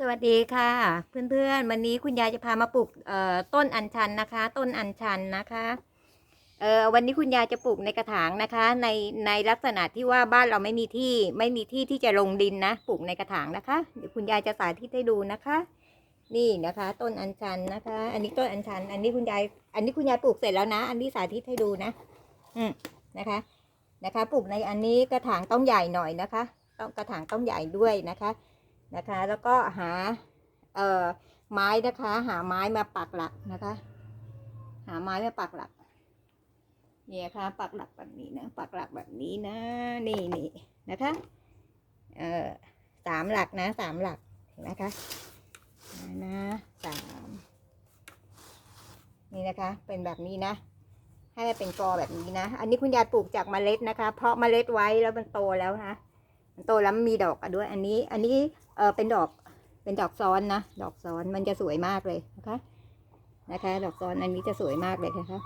สวัสดีค่ะ เพื่อนๆ วันนี้คุณยายจะพามาปลูกต้นอัญชันนะคะ ต้นอัญชันนะคะเออวันนี้คุณยายจะปลูกในกระถางนะคะ ในในลักษณะที่ว่าบ้านเราไม่มีที่ไม่มีที่ที่จะลงดินนะปลูกในกระถางนะคะเดี๋ยวคุณยายจะสาธิตให้ดูนะคะ นี่นะคะ ต้นอัญชันนะคะ อันนี้ต้นอัญชัน อันนี้คุณยายอันนี้คุณยายปลูกเสร็จแล้วนะ อันนี้สาธิตให้ดูนะ อืมนะคะ นะคะ ปลูกในอันนี้กระถางต้องใหญ่หน่อยนะคะ ต้องกระถางต้องใหญ่ด้วยนะคะ นะคะ แล้วก็หาเอ่อไม้นะคะ หาไม้มาปักหลักนะคะ หาไม้มาปักหลักเนี่ยค่ะปักหลักแบบนี้นะปักหลักแบบนี้นะนี่นี่นะคะเอ่อสามหลักนะสามหลักนะคะนะนะสามนี่นะคะเป็นแบบนี้นะ ให้มันเป็นกอแบบนี้นะ อันนี้คุณยายปลูกจากเมล็ดนะคะ เพาะเมล็ดไว้แล้วมันโตแล้วนะมันโตแล้วมีดอกอะด้วย อันนี้ อันนี้ เออเป็นดอกเป็นดอกซ้อนนะ ดอกซ้อนมันจะสวยมากเลยนะคะ นะคะ ดอกซ้อนอันนี้จะสวยมากเลยนะคะ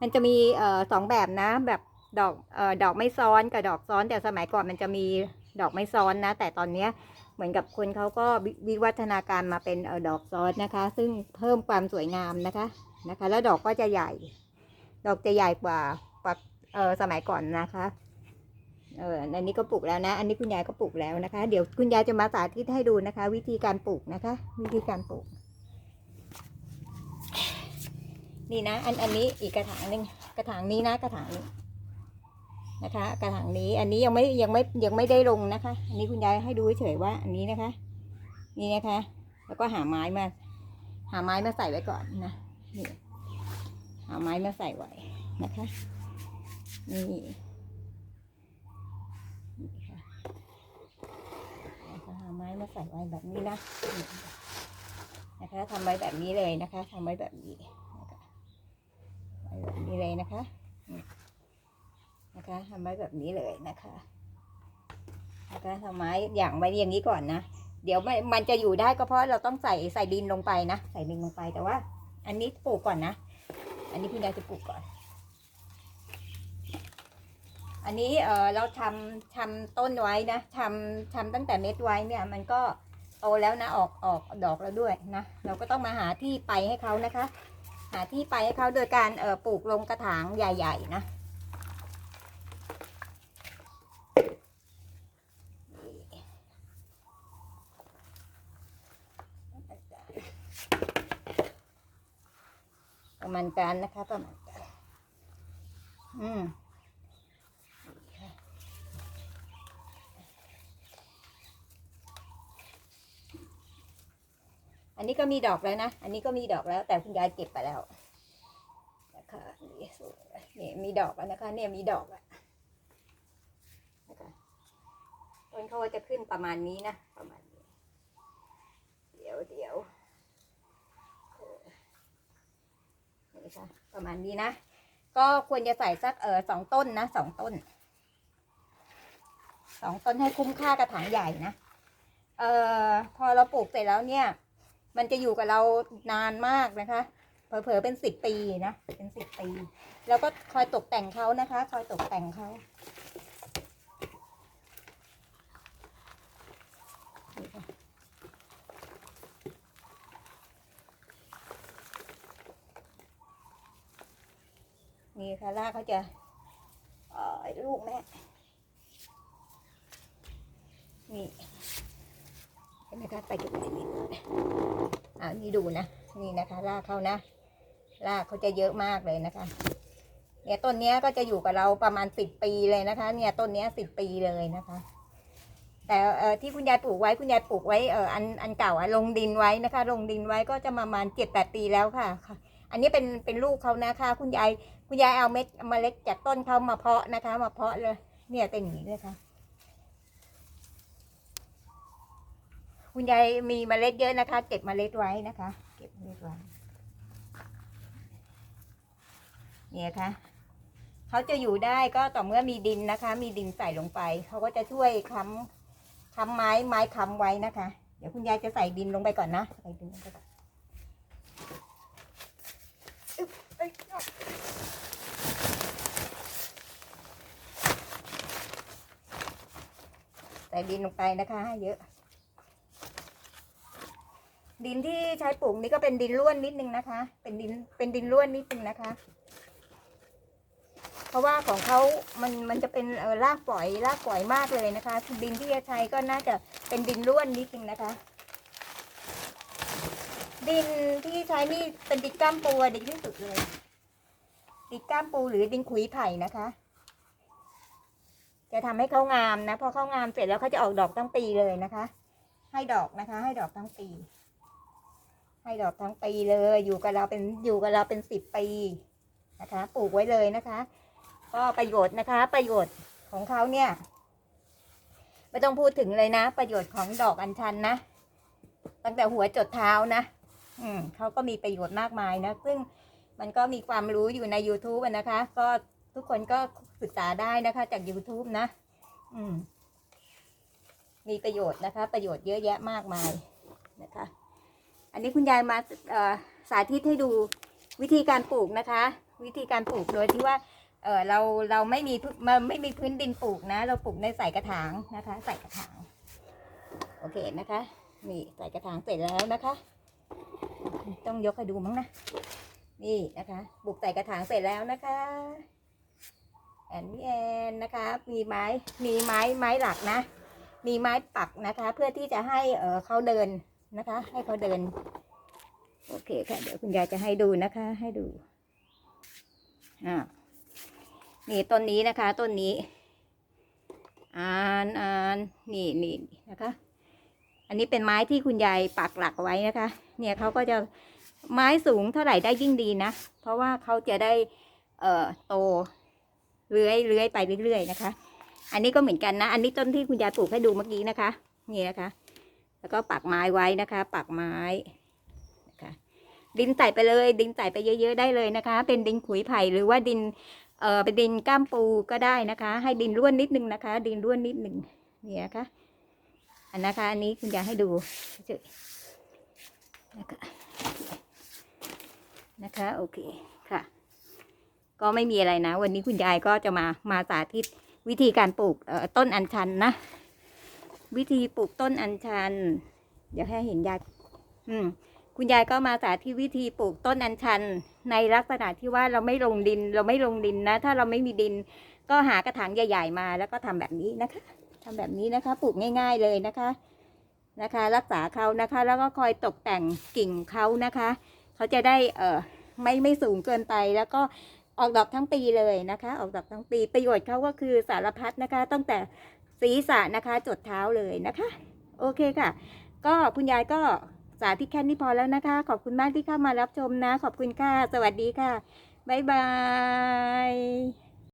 มันจะมีเอ่อสองแบบนะ แบบดอกเอ่อดอกไม่ซ้อนกับดอกซ้อนแต่สมัยก่อนมันจะมีดอกไม่ซ้อนนะ แต่ตอนเนี้ยเหมือนกับคนเขาก็วิวิวัฒนาการมาเป็นเออดอกซ้อนนะคะ ซึ่งเพิ่มความสวยงามนะคะ นะคะ แล้วดอกก็จะใหญ่ ดอกจะใหญ่กว่ากว่อสมัยก่อนนะคะ เอออันนี้ก็ปลูกแล้วนะ อันนี้คุณยายก็ปลูกแล้วนะคะ เดี๋ยวคุณยายจะมาสาธิตให้ดูนะคะ วิธีการปลูกนะคะ วิธีการปลูก นี่นะ อันอันนี้อีกกระถางหนึ่งกระถางนี้นะกระถางนี้นะคะ กระถางนี้ อันนี้ยังไม่ยังไม่ยังไม่ได้ลงนะคะ อันนี้คุณยายให้ดูเฉยๆว่า อันนี้นะคะ นี่นะคะ แล้วก็หาไม้มา หาไม้มาใส่ไว้ก่อนนะนี่หาไม้มาใส่ไว้นะค่ะนะคะหาไม้มาใส่ไว้แบบนี้นะนะคะทำไว้แบบนี้เลยนะคะทำไว้แบบนี้นะคะไว้แบบนี้เลยนะคะนี่นะคะทำไว้แบบนี้เลยนะคะนะคะทำไม้อย่างไว้อย่างนี้ก่อนนะเดี๋ยวมันมันจะอยู่ได้ก็เพราะเราต้องใส่ใส่ดินลงไปนะ ใส่ดินลงไปแต่ว่า อันนี้ปลูกก่อนนะ อันนี้คุณยายจะปลูกก่อน อันนี้เออเราทำทำต้นไว้นะทำทำตั้งแต่เม็ดไว้เนี่ยมันก็โตแล้วนะออกออกดอกแล้วด้วยนะเราก็ต้องมาหาที่ไปให้เขานะคะ หาที่ไปให้เขาโดยการเออปลูกลงกระถางใหญ่ ๆ นะประมาณการนะคะประมาณการอืม อันนี้ก็มีดอกแล้วนะ อันนี้ก็มีดอกแล้ว แต่คุณยายเก็บไปแล้วนะคะนี่สวยนี่มีดอกแล้วนะคะ เนี่ยมีดอกแล้วนะคะต้นเขาจะขึ้นประมาณนี้นะ ประมาณนี้ เดี๋ยวเดี๋ยวนี่ค่ะ ประมาณนี้นะ ก็ควรจะใส่สักเออสองต้นนะสองต้น สองต้นให้คุ้มค่ากระถางใหญ่นะ เอ่อ พอเราปลูกเสร็จแล้วเนี่ย มันจะอยู่กับเรานานมากนะคะ เผลอๆเป็นสิบปีนะ เป็นสิบปี แล้วก็คอยตกแต่งเขานะคะ คอยตกแต่งเขานี่ค่ะนี่ค่ะรากเขาจะออลูกแม่นี่ นไหมคะไปดไหนนี่อ่านี่ดูนะ นี่นะคะรากเขานะรากเขาจะเยอะมากเลยนะคะ เนี่ยต้นเนี้ยก็จะอยู่กับเราประมาณสิบปีเลยนะคะ เนี่ยต้นเนี้ยสิบปีเลยนะคะ แต่เอ่อที่คุณยายปลูกไว้คุณยายปลูกไว้เอออันอันเก่าอะลงดินไว้นะคะ ลงดินไว้ก็จะประมาณเจ็ดแปดปีแล้วค่ะค่ะอันนี้เป็นเป็นลูกเขานะคะ คุณยายคุณยายเอาเม็ดเมล็ดจากต้นเขามาเพาะนะคะ มาเพาะเลย เนี่ยเป็นอย่างนี้เลยค่ะ คุณยายมีเมล็ดเยอะนะคะ เก็บเมล็ดไว้นะคะ เก็บเมล็ดไว้เนี่ยค่ะเขาจะอยู่ได้ก็ต่อเมื่อมีดินนะคะ มีดินใส่ลงไป เขาก็จะช่วยค้ำค้ำไม้ไม้ค้ำไว้นะคะ เดี๋ยวคุณยายจะใส่ดินลงไปก่อนนะใส่ดินลงไปก่อนใส่ดินลงไปนะคะให้เยอะ ดินที่ใช้ปลูกนี่ก็เป็นดินร่วนนิดนึงนะคะ เป็นดินเป็นดินร่วนนิดนึงนะคะ เพราะว่าของเขามันมันจะเป็นเออรากปล่อยรากปล่อยมากเลยนะคะ ดินที่จะใช้ก็น่าจะเป็นดินร่วนนิดนึงนะคะ ดินที่ใช้นี่เป็นดินก้ามปูดีที่สุดเลย ดินก้ามปูหรือดินขุยไผ่นะคะ จะทำให้เขางามนะพอเขางามเสร็จแล้วเขาจะออกดอกทั้งปีเลยนะคะ ให้ดอกนะคะ ให้ดอกทั้งปี ให้ดอกทั้งปีเลย อยู่กับเราเป็นอยู่กับเราเป็นสิบปีนะคะ ปลูกไว้เลยนะคะ ก็ประโยชน์นะคะ ประโยชน์ของเขาเนี่ย ไม่ต้องพูดถึงเลยนะ ประโยชน์ของดอกอัญชันนะ ตั้งแต่หัวจดเท้านะ อืมเขาก็มีประโยชน์มากมายนะ ซึ่งมันก็มีความรู้อยู่ใน YouTube นะคะ ก็ทุกคนก็ศึกษาได้นะคะ จาก YouTube นะ อืม มีประโยชน์นะคะ ประโยชน์เยอะแยะมากมายนะคะ อันนี้คุณยายมาสาธิตให้ดูวิธีการปลูกนะคะ วิธีการปลูกโดยที่ว่าเออเราเราไม่มีมันไม่มีพื้นดินปลูกนะ เราปลูกในใส่กระถางนะคะ ใส่กระถาง โอเคนะคะนี่ใส่กระถางเสร็จแล้วนะคะ ต้องยกให้ดูมั้งนะนี่นะคะปลูกใส่กระถางเสร็จแล้วนะคะแอนนี่แอนนะคะ มีไม้มีไม้ไม้หลักนะ มีไม้ปักนะคะ เพื่อที่จะให้เออเขาเดิน นะคะ ให้เขาเดิน โอเคค่ะ เดี๋ยวคุณยายจะให้ดูนะคะ ให้ดูอ่านี่ต้นนี้นะคะต้นนี้อ่านอ่านนี่นี่นะคะ อันนี้เป็นไม้ที่คุณยายปักหลักไว้นะคะ เนี่ยเขาก็จะไม้สูงเท่าไหร่ได้ยิ่งดีนะ เพราะว่าเขาจะได้เอ่อโตเลื้อยเลื้อยไปเรื่อยๆนะคะ อันนี้ก็เหมือนกันนะ อันนี้ต้นที่คุณยายปลูกให้ดูเมื่อกี้นะคะ นี่นะคะ แล้วก็ปักไม้ไว้นะคะ ปักไม้นะคะดินใส่ไปเลย ดินใส่ไปเยอะ ๆ ได้เลยนะคะ เป็นดินขุยไผ่หรือว่าดินเอ่อเป็นดินก้ามปูก็ได้นะคะ ให้ดินร่วนนิดนึงนะคะ ดินร่วนนิดนึงนี่นะคะอันนะคะอันนี้คุณยายให้ดูเฉยนะคะนะคะโอเคค่ะ ก็ไม่มีอะไรนะ วันนี้คุณยายก็จะมามาสาธิตวิธีการปลูกต้นอัญชันนะ วิธีปลูกต้นอัญชัน เดี๋ยวให้เห็นยายอืมคุณยายก็มาสาธิตวิธีปลูกต้นอัญชัน ในลักษณะที่ว่าเราไม่ลงดิน เราไม่ลงดินนะ ถ้าเราไม่มีดิน ก็หากระถางใหญ่ ๆ มาแล้วก็ทำแบบนี้นะคะทำแบบนี้นะคะ ปลูกง่าย ๆเลยนะคะนะคะ รักษาเขานะคะ แล้วก็คอยตกแต่งกิ่งเขานะคะ เขาจะได้เอ่อไม่ไม่สูงเกินไปแล้วก็ออกดอกทั้งปีเลยนะคะ ออกดอกทั้งปีประโยชน์เขาก็คือสารพัดนะคะ ตั้งแต่ ศีรษะนะคะจดเท้าเลยนะคะ โอเคค่ะ ก็คุณยายก็สาธิตแค่นี้พอแล้วนะคะ ขอบคุณมากที่เข้ามารับชมนะ ขอบคุณค่ะ สวัสดีค่ะ บ๊ายบาย